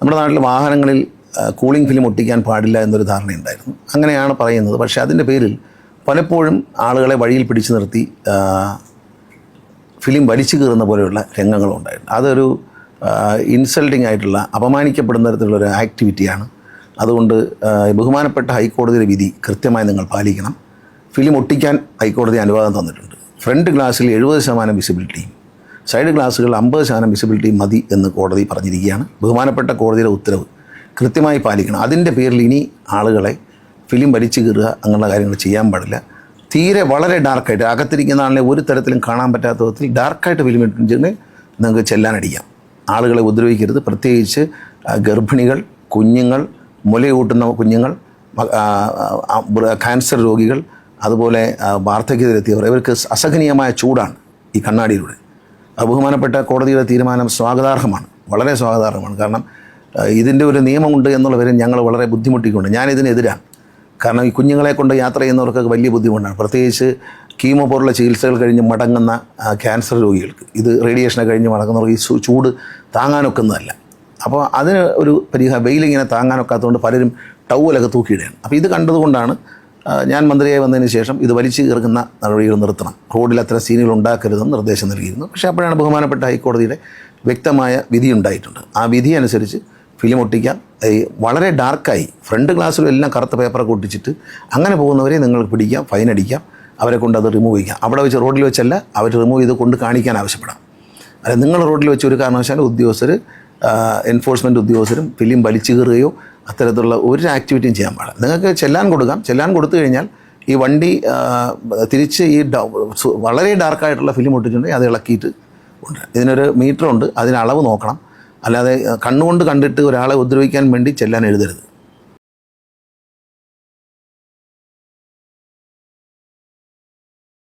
നമ്മുടെ നാട്ടിൽ വാഹനങ്ങളിൽ കൂളിംഗ് ഫിലിം ഒട്ടിക്കാൻ പാടില്ല എന്നൊരു ധാരണയുണ്ടായിരുന്നു. അങ്ങനെയാണ് പറയുന്നത്. പക്ഷേ അതിന്റെ പേരിൽ പലപ്പോഴും ആളുകളെ വഴിയിൽ പിടിച്ചു നിർത്തി ഫിലിം വലിച്ചു കീറുന്ന പോലെയുള്ള രംഗങ്ങളുണ്ടായിരുന്നു. അതൊരു ഇൻസൾട്ടിംഗ് ആയിട്ടുള്ള അപമാനിക്കപ്പെടുന്ന തരത്തിലുള്ള ഒരു ആക്ടിവിറ്റിയാണ് അതുകൊണ്ട് ബഹുമാനപ്പെട്ട ഹൈക്കോടതിയുടെ വിധി കൃത്യമായി നിങ്ങൾ പാലിക്കണം. ഫിലിം ഒട്ടിക്കാൻ ഹൈക്കോടതി അനുവാദം തന്നിട്ടുണ്ട്. ഫ്രണ്ട് ഗ്ലാസ്സിൽ എഴുപത് ശതമാനം വിസിബിലിറ്റിയും സൈഡ് ഗ്ലാസുകൾ അമ്പത് ശതമാനം വിസിബിലിറ്റി മതി എന്ന് കോടതി പറഞ്ഞിരിക്കുകയാണ്. ബഹുമാനപ്പെട്ട കോടതിയുടെ ഉത്തരവ് കൃത്യമായി പാലിക്കണം. അതിന്റെ പേരിൽ ഇനി ആളുകളെ ഫിലിം വലിച്ചു കീറുക അങ്ങനെയുള്ള കാര്യങ്ങൾ ചെയ്യാൻ പാടില്ല. തീരെ വളരെ ഡാർക്കായിട്ട് അകത്തിരിക്കുന്ന ആളിനെ ഒരു തരത്തിലും കാണാൻ പറ്റാത്ത വിധത്തിൽ ഡാർക്കായിട്ട് ഫിലിം ഇട്ടിട്ടുണ്ടെങ്കിൽ നിങ്ങൾക്ക് ചെല്ലാനടിക്കാം. ആളുകളെ ഉപദ്രവിക്കരുത്. പ്രത്യേകിച്ച് ഗർഭിണികൾ കുഞ്ഞുങ്ങൾ മുലയൂട്ടുന്ന കുഞ്ഞുങ്ങൾ ക്യാൻസർ രോഗികൾ അതുപോലെ വാർദ്ധക്യത്തിലെത്തിയവർ ഇവർക്ക് അസഹനീയമായ ചൂടാണ് ഈ കണ്ണാടിയിലൂടെ. ബഹുമാനപ്പെട്ട കോടതിയുടെ തീരുമാനം സ്വാഗതാർഹമാണ്. വളരെ സ്വാഗതാർഹമാണ്. കാരണം ഇതിന്റെ ഒരു നിയമമുണ്ട് എന്നുള്ള പേരിൽ ഞങ്ങൾ വളരെ ബുദ്ധിമുട്ടിക്കൊണ്ട് ഞാനിതിനെതിരാണ് കാരണം ഈ കുഞ്ഞുങ്ങളെ കൊണ്ട് യാത്ര ചെയ്യുന്നവർക്കൊക്കെ വലിയ ബുദ്ധിമുട്ടാണ്. പ്രത്യേകിച്ച് കീമോ പോലുള്ള ചികിത്സകൾ കഴിഞ്ഞ് മടങ്ങുന്ന ക്യാൻസർ രോഗികൾക്ക്. ഇത് റേഡിയേഷനെ കഴിഞ്ഞ് മടങ്ങുന്നവർക്ക് ഈ ചൂട് താങ്ങാനൊക്കുന്നതല്ല. അപ്പോൾ അതിന് ഒരു പരിഹാരം വെയിലിങ്ങനെ താങ്ങാനൊക്കാത്തതുകൊണ്ട് പലരും ടൗവലൊക്കെ തൂക്കിയിടുകയാണ്. അപ്പോൾ ഇത് കണ്ടതുകൊണ്ടാണ് ഞാൻ മന്ത്രിയായി വന്നതിന് ശേഷം ഇത് വലിച്ചു കീർക്കുന്ന നടപടികൾ നിർത്തണം. റോഡിൽ അത്ര സീനുകൾ ഉണ്ടാക്കരുതെന്ന് നിർദ്ദേശം നൽകിയിരുന്നു. പക്ഷേ അപ്പോഴാണ് ബഹുമാനപ്പെട്ട ഹൈക്കോടതിയുടെ വ്യക്തമായ വിധി ഉണ്ടായിട്ടുണ്ട്. ആ വിധി അനുസരിച്ച് ഫിലിം ഒട്ടിക്കാം. വളരെ ഡാർക്കായി ഫ്രണ്ട് ഗ്ലാസ്സിലും എല്ലാം കറുത്ത പേപ്പറൊക്കെ ഒട്ടിച്ചിട്ട് അങ്ങനെ പോകുന്നവരെ നിങ്ങൾക്ക് പിടിക്കാം ഫൈൻ അടിക്കാം അവരെ കൊണ്ട് അത് റിമൂവ് ചെയ്യാം. അവിടെ വെച്ച് റോഡിൽ വെച്ചല്ല അവർ റിമൂവ് ചെയ്ത് കൊണ്ട് കാണിക്കാൻ ആവശ്യപ്പെടാം. അല്ലെങ്കിൽ നിങ്ങൾ റോഡിൽ വെച്ച് ഒരു കാരണവശാലും ഉദ്യോഗസ്ഥർ എൻഫോഴ്സ്മെന്റ് ഉദ്യോഗസ്ഥരും ഫിലിം വലിച്ചു കീറുകയോ അത്തരത്തിലുള്ള ഒരു ആക്ടിവിറ്റിയും ചെയ്യാൻ പാടില്ല. നിങ്ങൾക്ക് ചെല്ലാൻ കൊടുക്കാം. ചെല്ലാൻ കൊടുത്തു കഴിഞ്ഞാൽ ഈ വണ്ടി തിരിച്ച് ഈ വളരെ ഡാർക്കായിട്ടുള്ള ഫിലിം ഒട്ടിച്ചിട്ടുണ്ടെങ്കിൽ അത് ഇളക്കിയിട്ട് ഉണ്ട് ഇതിനൊരു മീറ്ററുണ്ട് അതിന് അളവ് നോക്കണം. അല്ലാതെ കണ്ണുകൊണ്ട് കണ്ടിട്ട് ഒരാളെ ഉപദ്രവിക്കാൻ വേണ്ടി ചെല്ലാൻ എഴുതരുത്.